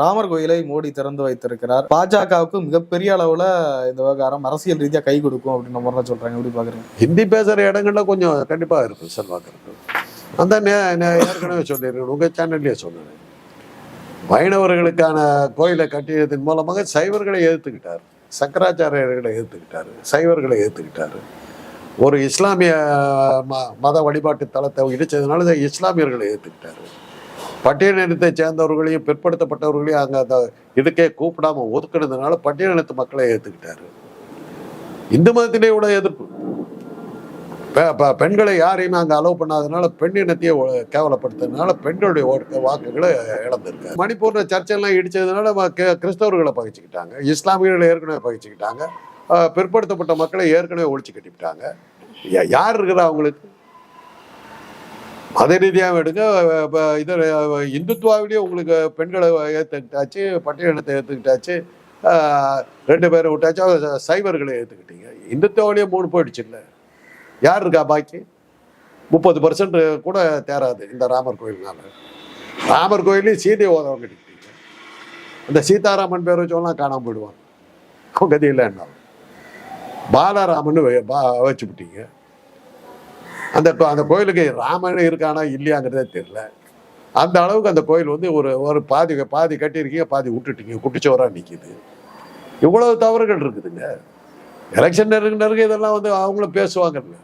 ராமர் கோயிலை மோடி திறந்து வைத்திருக்கிறார். பாஜகவுக்கு மிகப்பெரிய அளவுல இந்த விவகாரம் அரசியல் ரீதியா கை கொடுக்கும் அப்படின்னு மாதிரி சொல்றாங்க. எப்படி பாக்குறீங்க ஹிந்தி பேசுகிற இடங்கள்ல கொஞ்சம் கண்டிப்பாக இருக்கும் செல்வாக்கு இருக்கு அந்த ஏற்கனவே சொல்லியிருக்கேன். உங்கள் சேனல்லயே சொன்னேன். வைணவர்களுக்கான கோயிலை கட்டியதன் மூலமாக சைவர்களை எதிர்த்துக்கிட்டார் சங்கராச்சாரியர்களை எதிர்த்துக்கிட்டாரு சைவர்களை எதிர்த்துக்கிட்டாரு ஒரு இஸ்லாமிய ம மத வழிபாட்டு தலத்தை இடிச்சதுனால இஸ்லாமியர்களை எதிர்த்துக்கிட்டாரு பட்டியலினத்தை சேர்ந்தவர்களையும் பிற்படுத்தப்பட்டவர்களையும் அங்கே அந்த இதுக்கே கூப்பிடாம ஒதுக்குனதுனால பட்டியலினத்து மக்களை ஏற்றுக்கிட்டாரு இந்து மதத்திலே கூட எதிர்ப்பு. பெ- பெண்களை யாரையுமே அங்கே அலோவ் பண்ணாதனால பெண் இனத்தையே கேவலப்படுத்துறதுனால பெண்களுடைய வாக்குகளை இழந்திருக்கு மணிப்பூர்ல சர்ச்செல்லாம் இடிச்சதுனால ம- கிறிஸ்தவர்களை பகிச்சுக்கிட்டாங்க. இஸ்லாமியர்களை ஏற்கனவே பகிச்சுக்கிட்டாங்க. பிற்படுத்தப்பட்ட மக்களை ஏற்கனவே ஒழிச்சு கட்டிவிட்டாங்க. யா- யார் இருக்கிறா அவங்களுக்கு? மத ரீதியாக எடுங்க. இப்போ இது இந்துத்துவாவிலேயே உங்களுக்கு பெண்களை ஏற்றுக்கிட்டாச்சு பட்டியலத்தை ஏற்றுக்கிட்டாச்சு ரெண்டு பேரை விட்டாச்சு சைவர்களை ஏற்றுக்கிட்டீங்க இந்துத்துவாவிலேயே மூணு போயிடுச்சு இல்லை யார் இருக்கா பாக்கி? முப்பது பர்சன்ட் கூட தேராது இந்த ராமர் கோயில்னால. ராமர் கோயிலையும் சீதை ஓதவங்க கட்டிக்கிட்டீங்க. அந்த சீதாராமன் பேர் வச்சவங்களாம் காணாம போயிடுவாங்க. கதி இல்லைன்னா பாலராமன் பா வச்சு விட்டீங்க அந்த அந்த கோயிலுக்கு ராமன் இருக்கானா இல்லையாங்கிறதே தெரியல. அந்த அளவுக்கு அந்த கோயில் வந்து ஒரு ஒரு பாதி பாதி கட்டியிருக்கீங்க பாதி விட்டுட்டீங்க குட்டிச்சோராக நிற்கிது இவ்வளவு தவறுகள் இருக்குதுங்க. எலெக்ஷன் நெருங்க நெருங்க இதெல்லாம் வந்து அவங்களும் பேசுவாங்கல்ல.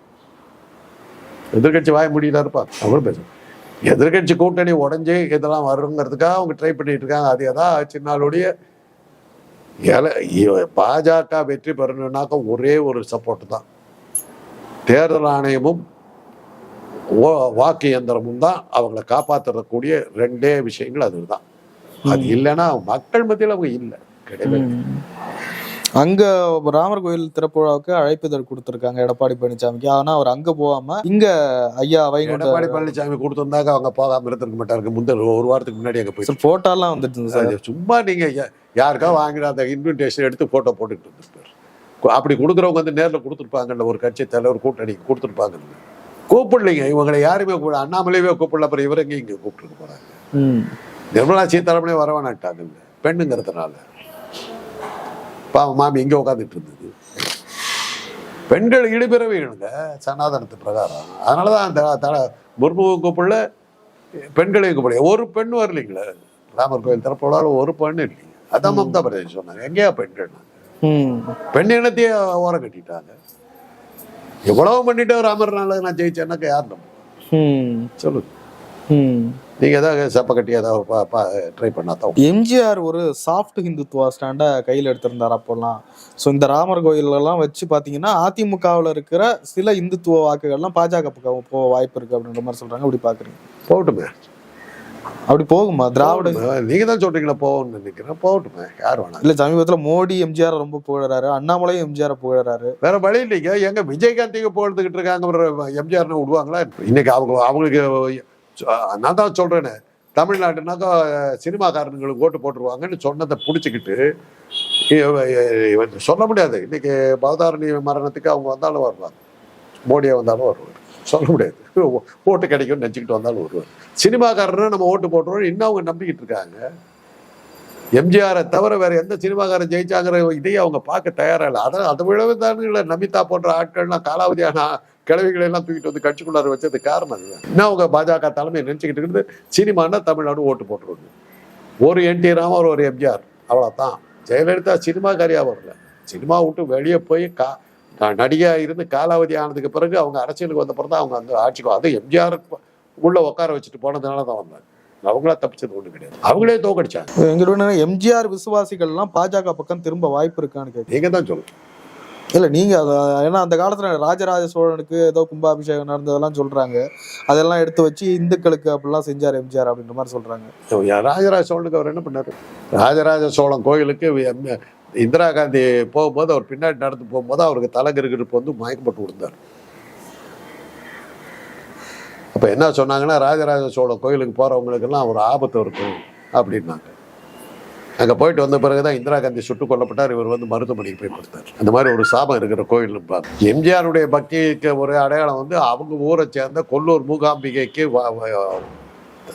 எதிர்கட்சி வாய முடியல இருப்பாங்க அவங்களும் பேசுவாங்க எதிர்கட்சி கூட்டணி உடஞ்சி இதெல்லாம் வருங்கிறதுக்காக அவங்க ட்ரை பண்ணிட்டு இருக்காங்க. அது தான் சின்னாளுடைய பாஜக வெற்றி பெறணும்னாக்க ஒரே ஒரு சப்போர்ட் தான். தேர்தல் ஆணையமும் வாக்கு இயந்திரமும் தான் அவங்கள காப்பாற்றக்கூடிய ரெண்டே விஷயங்கள் அதுதான். அது இல்லைன்னா மக்கள் மத்தியில் அவங்க இல்லை. இல்லை. அங்க ராமர் கோயில் திறப்பு விழாவுக்கு அழைப்புதல் கொடுத்திருக்காங்க எடப்பாடி பழனிசாமிக்கு. ஆனா அவர் அங்க போகாம இங்க ஐயா வைகுண்ட எடப்பாடி பழனிசாமி கொடுத்திருந்தாக்க அவங்க போகாம இருந்திருக்க மாட்டாங்க முந்தின ஒரு வாரத்துக்கு முன்னாடி அங்க போட்டோ எல்லாம் வந்துட்டு சார். சும்மா நீங்க யாருக்கா வாங்கின அந்த இன்விடேஷன் எடுத்து போட்டோ போட்டுட்டு இருந்திருப்பாரு. அப்படி கொடுக்குறவங்க வந்து நேர்ல கொடுத்துருப்பாங்கல்ல ஒரு கட்சி தலைவர் கூட்டணி கொடுத்துருப்பாங்கல்ல. கூப்பிடலைங்க. இவங்களை யாருமே கூப்பிட அண்ணாமலையவே கூப்பிடல. அப்புறம் இவரங்க இங்க கூப்பிட்டுருக்க போறாங்க? ம். நிர்மலா சீதாராமனே வரவேணாட்டாங்கல்ல பெண்ணுங்கிறதுனால. பாவம் மாமி இங்க உட்காந்துட்டு இருந்தது. பெண்கள் இடுபிறவிகளுங்க சனாதனத்து பிரகாரம். அதனாலதான் அந்த த- முர்முவும் கூப்பிடல பெண்களையும் கூப்பிடல. ஒரு பெண் வரலைங்களே. ராமர் கோயில் திறப்போடால ஒரு பெண் இல்லைங்க. அதான் மம்தா பானர்ஜி சொன்னாங்க. எங்கேயா பெண்கள். பெண் இனத்தையே ஓரம் கட்டிட்டாங்க. எவ்வளவு பண்ணிட்டு ராமர்னால நான் ஜெயிச்சேன்னாக்க யார் நம்ம ம். சொல்லுங்க ம். நீங்க ஏதாவது சப்ப கட்டி ஏதாவது ட்ரை பண்ணா தான் எம்ஜிஆர் ஒரு சாஃப்ட் ஹிந்துத்துவா ஸ்டாண்டை கையில் எடுத்திருந்தார் அப்போல்லாம். ஸோ இந்த ராமர் கோயிலெல்லாம் வச்சு பார்த்தீங்கன்னா அதிமுகவில் இருக்கிற சில இந்துத்துவ வாக்குகள்லாம் பாஜக போக வாய்ப்பு இருக்கு அப்படின்ற மாதிரி சொல்றாங்க. அப்படி பாக்குறீங்க. போகட்டுமே. அப்படி போகுமா? திராவிட. நீங்க தான் சொல்றீங்களா போகணும்னு நினைக்கிறேன். போகட்டுமே யார் வேணாம் இல்ல சமீபத்துல மோடி எம்ஜிஆர் ரொம்ப புகழறாரு அண்ணாமலையும் எம்ஜிஆர் புகழறாரு. வேற வழி இல்லைங்க. எங்க விஜயகாந்திக்கு போகிறதுக்கிட்டு இருக்காங்க எம்ஜிஆர்னு விடுவாங்களா? இன்னைக்கு அவங்க அவங்களுக்கு நான் தான் சொல்றேனே. தமிழ்நாட்டுனாக்கா சினிமாக்காரனுங்களுக்கு ஓட்டு போட்டுருவாங்கன்னு சொன்னதை பிடிச்சிக்கிட்டு சொல்ல முடியாது. இன்னைக்கு பவதாரணி மரணத்துக்கு அவங்க வந்தாலும் வருவாங்க. மோடியா வந்தாலும் வருவார். சொல்ல முடியாது. ஓ- ஓட்டு கிடைக்கும்னு நினச்சிக்கிட்டு வந்தாலும் வருவார் சினிமாக்காரர்னா நம்ம ஓட்டு போட்டுருவோம் இன்னும் அவங்க நம்பிக்கிட்டு இருக்காங்க? எம்ஜிஆரை தவிர வேற எந்த சினிமாக்காரன் ஜெயிச்சாங்கிற இதையே அவங்க பார்க்க தயாராக இல்லை. அதான் அதை விடவே தானுங்கள நமிதா போன்ற ஆட்கள்லாம் காலாவதியான கிழவிகளை எல்லாம் தூக்கிட்டு வந்து கட்சிக்குள்ளார வச்சது காரணம் அதுதான் இன்னும் அவங்க பாஜக தலைமை நினச்சிக்கிட்டு இருக்குது? சினிமானா தமிழ்நாடு ஓட்டு போட்டுருவாங்க ஒரு என் டி ராமர் ஒரு எம்ஜிஆர். அவ்வளோதான் ஜெயலலிதா சினிமாக்காரியாக வரல. சினிமா விட்டு வெளியே போய் கா ந- நடிகையா இருந்து காலாவதி ஆனதுக்கு பிறகு அவங்க அரசியலுக்கு வந்த பிறகு தான் அவங்க அந்த ஆட்சிக்கு அது எம்ஜிஆர் உள்ள உட்கார வச்சுட்டு போனதுனால தான் வந்தாங்க அவங்களா தப்பிச்சது ஒண்ணு கிடையாது. அவங்களே தோக்கடிச்சாங்க. எங்கிட்ட எம்ஜிஆர் விசுவாசிகள் எல்லாம் பாஜக பக்கம் திரும்ப வாய்ப்பு இருக்கான்னு கேட்கு நீங்க தான் சொல்லுங்க. இல்லை நீங்கள் அதை ஏன்னா அந்த காலத்தில் ராஜராஜ சோழனுக்கு ஏதோ கும்பாபிஷேகம் நடந்ததெல்லாம் சொல்கிறாங்க அதெல்லாம் எடுத்து வச்சு இந்துக்களுக்கு அப்படிலாம் செஞ்சார் எம்ஜிஆர் அப்படின்ற மாதிரி சொல்கிறாங்க ராஜராஜ சோழனுக்கு அவர் என்ன பண்ணார்? ராஜராஜ சோழன் கோயிலுக்கு இந்திரா காந்தி போகும்போது அவர் பின்னாடி நடந்து போகும்போது அவருக்கு தலைகிருகிருப்பு வந்து மயக்கப்பட்டு விழுந்தார். அப்போ என்ன சொன்னாங்கன்னா ராஜராஜ சோழன் கோயிலுக்கு போகிறவங்களுக்கெல்லாம் ஒரு ஆபத்து இருக்கும் அப்படின்னாங்க. அங்கே போயிட்டு வந்த பிறகு தான் இந்திரா காந்தி சுட்டுக் கொல்லப்பட்டார். இவர் வந்து மருத்துவமனைக்கு போய் கொடுத்தார். அந்த மாதிரி ஒரு சாபம் இருக்கிற கோயில் எம்ஜிஆருடைய பக்திக்கு ஒரு அடையாளம் வந்து அவங்க ஊரை சேர்ந்த கொல்லூர் மூகாம்பிகைக்கு வ-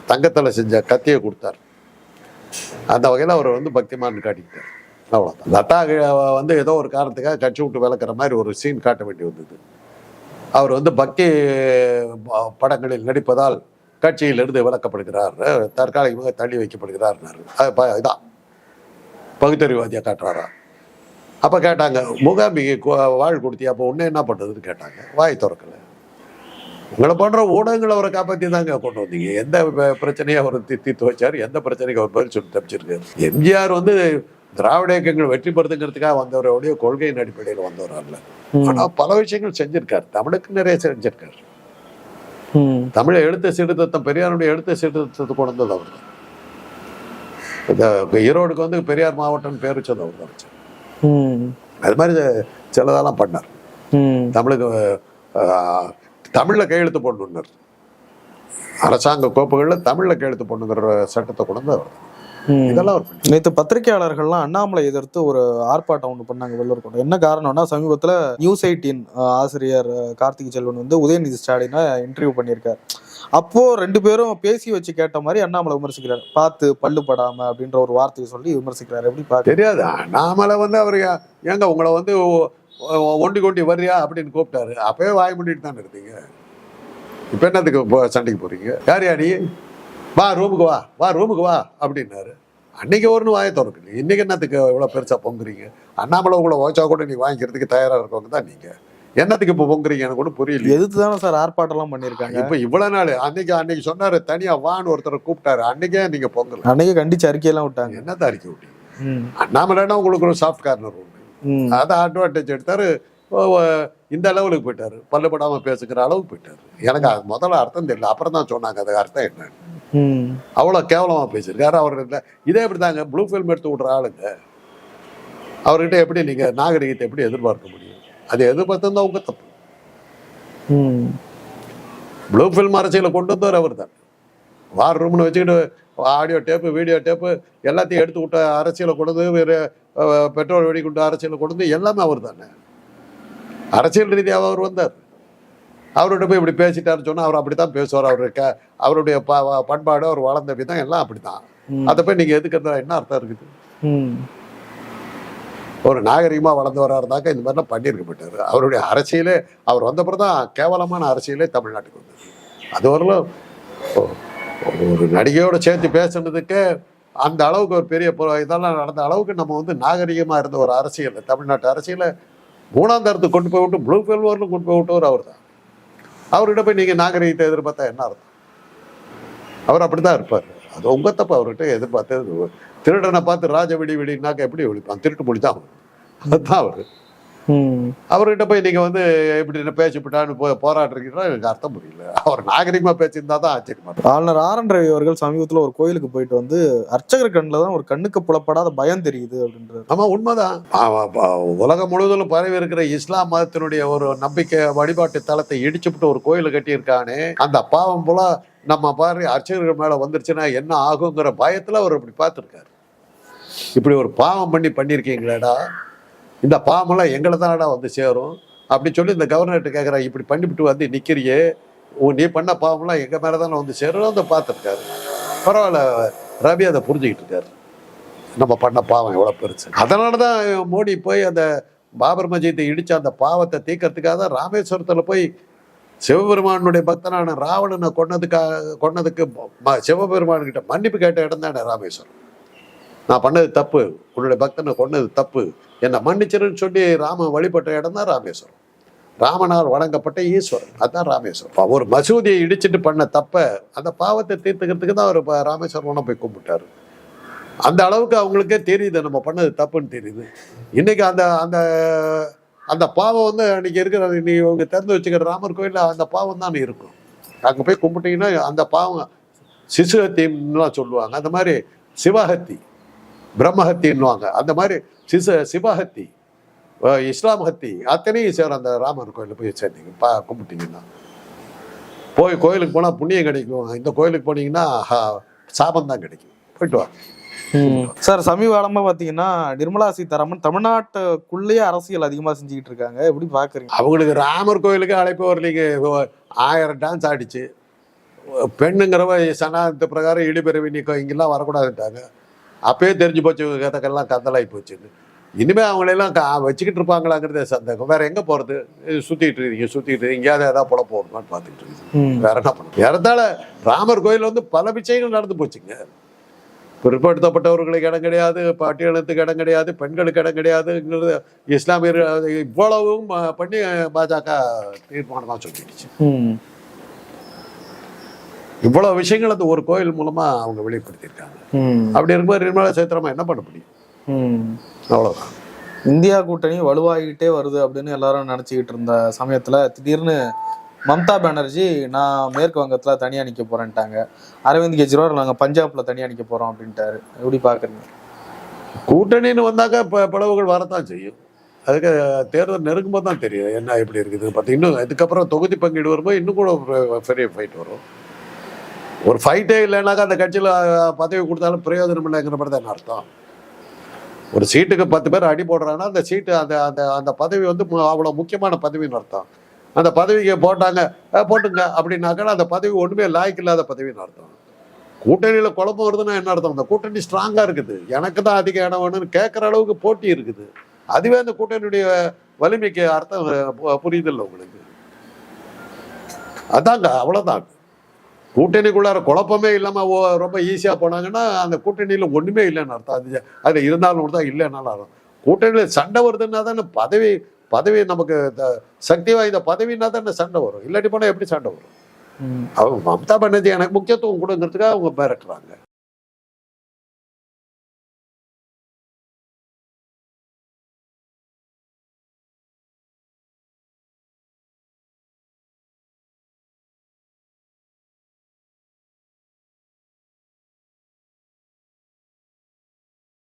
தங்கத்தில் செஞ்ச கத்தியை கொடுத்தார். அந்த வகையில் அவர் வந்து பக்திமான் காட்டிக்கிட்டார். அவ்வளோதான் லட்டா வந்து ஏதோ ஒரு காரணத்துக்காக கட்சி விட்டு விளக்குற மாதிரி ஒரு சீன் காட்ட வேண்டி வந்தது. அவர் வந்து பக்தி ப- படங்களில் நடிப்பதால் கட்சியிலிருந்து விளக்கப்படுகிறார் தற்காலிகமாக தள்ளி வைக்கப்படுகிறார் ப- இதான். பகுத்தறிவாதியாக காட்டுறாரா? அப்போ கேட்டாங்க முகாமிக்கு கு- வாழ் கொடுத்தியா? அப்போ ஒன்று என்ன பண்ணுறதுன்னு கேட்டாங்க. வாய் திறக்கல. உங்களை போன்ற ஊடகங்களை அவரை காப்பாற்றி தாங்க கொண்டு வந்தீங்க. எந்த பிரச்சனையை அவர் தீர்த்து வச்சார். எந்த பிரச்சனைக்கு அவர் பதில் சொல்லி தப்பிச்சிருக்காரு. எம்ஜிஆர் வந்து திராவிட இயக்கங்கள் வெற்றி பெறுதுங்கிறதுக்காக வந்தவருடைய கொள்கையின் அடிப்படையில் வந்தவர் அல்ல ம். ஆனா பல விஷயங்கள் செஞ்சிருக்காரு. தமிழுக்கு நிறைய செஞ்சிருக்காரு. தமிழை எழுத்த சீர்திருத்தம் பெரியாருடைய எழுத்த சீர்திருத்தத்தை கொண்டு வந்தது அவர். இந்த ஈரோடுக்கு வந்து பெரியார் மாவட்டம் பேர் வச்சது அவர் தான். அது மாதிரி சிலதெல்லாம் பண்ணார். தமிழுக்கு தமிழ்ல கையெழுத்து போடணுன்னார் அரசாங்க கோப்புகளில் தமிழ்ல கையெழுத்து போடணுங்கிற சட்டத்தை கொண்டு வந்து அவர். இதெல்லாம். நேத்து பத்திரிகையாளர்கள்லாம் அண்ணாமலை எதிர்த்து ஒரு ஆர்ப்பாட்டம் ஒன்று பண்ணாங்க வெள்ளூர் கோட்டை என்ன காரணம்னா சமீபத்துல நியூஸ் எயிட்டீன் ஆசிரியர் கார்த்திக் செல்வன் வந்து உதயநிதி ஸ்டாலினை இன்டர்வியூ பண்ணியிருக்காரு. அப்போ ரெண்டு பேரும் பேசி வச்சு கேட்ட மாதிரி அண்ணாமலை விமர்சிக்கிறார். பார்த்து பல்லு படாம அப்படின்ற ஒரு வார்த்தையை சொல்லி விமர்சிக்கிறாரு. எப்படி பாக்க தெரியாது. அண்ணாமலை வந்து அவர் ஏங்க உங்களை வந்து ஒண்டி கொண்டி வர்றியா அப்படின்னு கூப்பிட்டாரு. அப்பவே வாய் மூடிட்டு தான் இருந்தீங்க. இப்ப என்னத்துக்கு சண்டைக்கு போறீங்க? யார் யாடி வா ரூமுக்கு வா. வா ரூமுக்கு வா அப்படின்னாரு. அன்னைக்கு ஒன்று வாயை திறக்குது இன்னைக்கு என்னத்துக்கு இவ்வளோ பெருசா பொங்குறீங்க? அண்ணாமலை உங்களை ஓச்சா கூட நீ வாங்கிக்கிறதுக்கு தயாரா இருக்கவங்க தான் நீங்க. என்னத்துக்கு இப்போ பொங்குறீங்க எனக்கு ஒன்றும் புரியல. எதிர்த்து தானே சார் ஆர்ப்பாட்டம்லாம் பண்ணியிருக்காங்க? இப்ப இவ்வளவு நாள் அன்னைக்கு அன்னைக்கு சொன்னாரு தனியா வான்னு ஒருத்தரை கூப்பிட்டாரு. அன்னைக்கே நீங்க பொங்கல. அன்னைக்கு கண்டிச்சு அறிக்கையெல்லாம் விட்டாங்க. என்ன அறிக்கை விட்டீங்க? ம். அண்ணாமலைன்னா உங்களுக்கு ஒரு சாஃப்ட் கார்னர் உண்டு. அதை அட்வான்டேஜ் எடுத்தாரு. இந்த லெவலுக்கு போயிட்டாரு. பல்லுபடாம பேசுகிற அளவுக்கு போயிட்டாரு. எனக்கு அது முதல்ல அர்த்தம் தெரியல. அப்புறம் தான் சொன்னாங்க. அது அர்த்தம் என்ன? ம். அவ்வளோ கேவலமா பேசியிருக்காரு. அவர் இந்த இதே எப்படி தாங்க ப்ளூ ஃபில்ம் எடுத்து விடுற ஆளுங்க அவர்கிட்ட எப்படி நீங்க நாகரிகத்தை எப்படி எதிர்பார்க்க முடியும்? அது எதிர்பார்த்தா உங்க தப்பு. ப்ளூ ஃபில்ம் அரசியலை கொண்டு வந்தவர் அவர் தான் வார் ரூம்னு வச்சுக்கிட்டு ஆடியோ டேப்பு வீடியோ டேப்பு எல்லாத்தையும் எடுத்து விட்ட அரசியலை கொண்டு வந்து வேறு பெட்ரோல் வெடிகுண்டு அரசியலை கொண்டு வந்து எல்லாமே அவர் தானே அரசியல் ரீதியாக அவர் வந்தார். அவர்கிட்ட போய் இப்படி பேசிட்டாருன்னு சொன்னால் அவர் அப்படி தான் பேசுவார் அவரு அவருடைய ப பண்பாடு அவர் வளர்ந்த விதம் எல்லாம் அப்படி தான். அதை போய் நீங்கள் எதுக்கிறதா என்ன அர்த்தம் இருக்குது. ஒரு நாகரிகமாக வளர்ந்தவராக இருந்தாக்க இந்த மாதிரிலாம் பண்ணியிருக்க மாட்டார். அவருடைய அரசியலே அவர் வந்தப்பறம் தான் கேவலமான அரசியலே தமிழ்நாட்டுக்கு வந்தது. அது வரலும் ஒரு நடிகையோட சேர்த்து பேசுனதுக்கு அந்த அளவுக்கு ஒரு பெரிய இதெல்லாம் நடந்த அளவுக்கு நம்ம வந்து நாகரிகமாக இருந்த ஒரு அரசியல் தமிழ்நாட்டு அரசியலை மூணாம் தரத்துக்கு கொண்டு போய் விட்டு ப்ளூ ஃபெல்வரில் கொண்டு போய் விட்டவர் அவர் தான் அவர்கிட்ட போய் நீங்கள் நாகரிகத்தை எதிர்பார்த்தா என்ன அர்த்தம்? அவர் அப்படி தான் இருப்பார். அது உங்க தப்பு அவர்கிட்ட எதிர்பார்த்து திருடனை பார்த்து ராஜ விடி விடினாக்க எப்படி விழிப்பான்? திருட்டு மொழி தான் அதுதான் அவர். ம். அவர்கிட்ட போய் நீங்க வந்து இப்படி பேசிவிட்டான்னு போ போராடுறீங்கன்னா எனக்கு அர்த்தம் புரியல. அவர் நாகரிகமா பேசியிருந்தா தான் ஆச்சரியமா இருக்கும். ஆளுநர் ஆர் என் ரவி அவர்கள் சமீபத்துல ஒரு கோயிலுக்கு போயிட்டு வந்து அர்ச்சகர் கண்ணில் தான் ஒரு கண்ணுக்கு புலப்படாத பயம் தெரியுது அப்படின்றாரு. ஆமா உண்மைதான். உலகம் முழுவதும் பரவி இருக்கிற இஸ்லாம் மதத்தினுடைய ஒரு நம்பிக்கை வழிபாட்டு தலத்தை இடிச்சுவிட்டு ஒரு கோயிலை கட்டியிருக்கானே அந்த பாவம் போல நம்ம பாரு அர்ச்சகர்கள் மேல வந்துருச்சுன்னா என்ன ஆகுங்கிற பயத்துல அவர் இப்படி பார்த்துருக்காரு. இப்படி ஒரு பாவம் பண்ணி பண்ணியிருக்கீங்களேடா. இந்த பாமெல்லாம் எங்களை தானடா வந்து சேரும்? அப்படி சொல்லி இந்த கவர்னர்கிட்ட கேட்குறாங்க இப்படி பண்ணிவிட்டு வந்து நிற்கிறியே நீ பண்ண பாவம்லாம் எங்கள் மேலே தானே வந்து சேரும் அதை பார்த்துருக்காரு. பரவாயில்ல ரவி அதை புரிஞ்சுக்கிட்டு இருக்காரு. நம்ம பண்ண பாவம் எவ்வளோ பெருசு. அதனால தான் மோடி போய் அந்த பாபர் மஜீத்தை இடிச்ச அந்த பாவத்தை தீர்க்கறதுக்காக தான் ராமேஸ்வரத்தில் போய் சிவபெருமானுடைய பக்தனான ராவணனை கொன்னதுக்காக கொன்னதுக்கு சிவபெருமான்கிட்ட மன்னிப்பு கேட்ட இடம் தானே ராமேஸ்வரம். நான் பண்ணது தப்பு. உன்னுடைய பக்தனை கொன்னது தப்பு. என்னை மன்னிச்சிருன்னு சொல்லி ராமன் வழிபட்ட இடம் தான் ராமேஸ்வரம். ராமனால் வழங்கப்பட்ட ஈஸ்வரன். அதுதான் ராமேஸ்வரம். ஒரு மசூதியை இடிச்சிட்டு பண்ண தப்ப அந்த பாவத்தை தீர்த்துக்கிறதுக்கு தான் அவர் ராமேஸ்வரனை ராமேஸ்வரம் போய் கும்பிட்டாரு. அந்த அளவுக்கு அவங்களுக்கே தெரியுது நம்ம பண்ணது தப்புன்னு தெரியுது. இன்னைக்கு அந்த அந்த அந்த பாவம் வந்து அன்னைக்கு இருக்கிற நீ அவங்க திறந்து வச்சுக்கிற ராமர் கோயிலில் அந்த பாவம் தான் இருக்கும். அங்கே போய் கும்பிட்டீங்கன்னா அந்த பாவம் சிசுஹத்தின்லாம் சொல்லுவாங்க. அந்த மாதிரி சிவஹத்தி. பிரம்மஹத்தின்னுவாங்க அந்த மாதிரி சிசு சிவஹத்தி இஸ்லாம் ஹத்தி அத்தனையும் சேரும் அந்த ராமர் கோயிலில் போய் சேர்ந்தீங்க பா கும்பிட்டீங்கன்னா. போய் கோயிலுக்கு போனால் புண்ணியம் கிடைக்கும். இந்த கோயிலுக்கு போனீங்கன்னா சாபம் தான் கிடைக்கும். போயிட்டு வா. சார் சமீப காலமா பாத்தீங்கன்னா நிர்மலா சீதாராமன் தமிழ்நாட்டுக்குள்ளேயே அரசியல் அதிகமா செஞ்சுக்கிட்டு இருக்காங்க. எப்படி பாக்குறீங்க? அவங்களுக்கு ராமர் கோயிலுக்கு அழைப்பு வரலீங்க. ஆயிரம் டான்ஸ் ஆடிச்சு. பெண்ணுங்கிறவ சனாதனத்து பிரகாரம் இழிபிறவி நீக்கம் இங்கெல்லாம் வரக்கூடாதுட்டாங்க அப்பயே தெரிஞ்சு போச்சு கதைக்கெல்லாம் கந்தலாகி போச்சுன்னு. இனிமேல் அவங்களெல்லாம் கா வச்சுக்கிட்டு இருப்பாங்களாங்கிறதே சந்தேகம். வேற எங்கே போகிறது சுற்றிட்டு இருக்கீங்க சுற்றிட்டு இருக்கீங்க. எங்கேயாவது ஏதாவது புல போகணுமான்னு பார்த்துட்டு இருக்குது ம். வேற என்ன பண்ண ஏறத்தாழ ராமர் கோயில் வந்து பல விஷயங்கள் நடந்து போச்சுங்க. பிற்படுத்தப்பட்டவர்களுக்கு இடம் கிடையாது பட்டியலத்துக்கு இடம் கிடையாது பெண்களுக்கு இடம் கிடையாதுங்கிறது இஸ்லாமியர் அது இவ்வளவும் பண்ணி பாஜக தீர்மானமாக சொல்லிடுச்சு. ம். இவ்வளவு விஷயங்கள் அந்த ஒரு கோயில் மூலமா அவங்க வெளிப்படுத்தியிருக்காங்க. அப்படி இருக்கும்போது நிர்மலா சீதாராமன் என்ன பண்ண முடியும்? ம். அவ்வளவுதான். இந்தியா கூட்டணி வலுவாகிட்டே வருது அப்படின்னு எல்லாரும் நினைச்சுக்கிட்டு இருந்த சமயத்துல திடீர்னு மம்தா பானர்ஜி நான் மேற்கு வங்கத்துல தனியா நிக்க போறேன்ட்டாங்க. அரவிந்த் கெஜ்ரிவால் நாங்க பஞ்சாப்ல தனியா நிக்க போறோம் அப்படின்ட்டாரு. எப்படி பாக்குறீங்க? கூட்டணின்னு வந்தாக்கா ப- பிளவுகள் வரத்தான் செய்யும். அதுக்கு தேர்தல் நெருங்கும்போது தான் தெரியும். என்ன எப்படி இருக்குது? பார்த்து இன்னும் இதுக்கப்புறம் தொகுதி பங்கீடு வரும்போது இன்னும் கூட பெரிய ஃபைட் வரும். ஒரு ஃபைட்டே இல்லைனாக்கா அந்த கட்சியில் பதவி கொடுத்தாலும் பிரயோஜனம் இல்லைங்கிற மாதிரி தான் அர்த்தம். ஒரு சீட்டுக்கு பத்து பேர் அடி போடுறாங்கன்னா அந்த சீட்டு அந்த அந்த அந்த பதவி வந்து மு- அவ்வளோ முக்கியமான பதவின்னு அர்த்தம். அந்த பதவிக்கு போட்டாங்க போட்டுங்க அப்படின்னாக்கா அந்த பதவி ஒன்றுமே லாய்க்கு இல்லாத பதவின்னு அர்த்தம். கூட்டணியில் குழப்பம் வருதுன்னா என்ன அர்த்தம்? அந்த கூட்டணி ஸ்ட்ராங்காக இருக்குது. எனக்கு தான் அதிக இடம் வேணும்னு கேட்குற அளவுக்கு போட்டி இருக்குது. அதுவே அந்த கூட்டணியுடைய வலிமைக்கு அர்த்தம் பு- புரியுதில்ல உங்களுக்கு? அதாங்க அவ்வளோதான் கூட்டணிக்குள்ளார குழப்பமே இல்லாமல் ரொம்ப ஈஸியாக போனாங்கன்னா அந்த கூட்டணியில் ஒன்றுமே இல்லைன்னு அர்த்தம். அது அது இருந்தாலும் தான் இல்லைன்னாலும் அர்த்தம். கூட்டணியில் சண்டை வருதுன்னா தானே பதவி பதவி நமக்கு சக்தி வாய்ந்த பதவின்னா தானே சண்டை வரும். இல்லாட்டி போனால் எப்படி சண்டை வரும். அவங்க மம்தா பானர்ஜி எனக்கு முக்கியத்துவம் கொடுங்கிறதுக்காக அவங்க மிரட்டுறாங்க.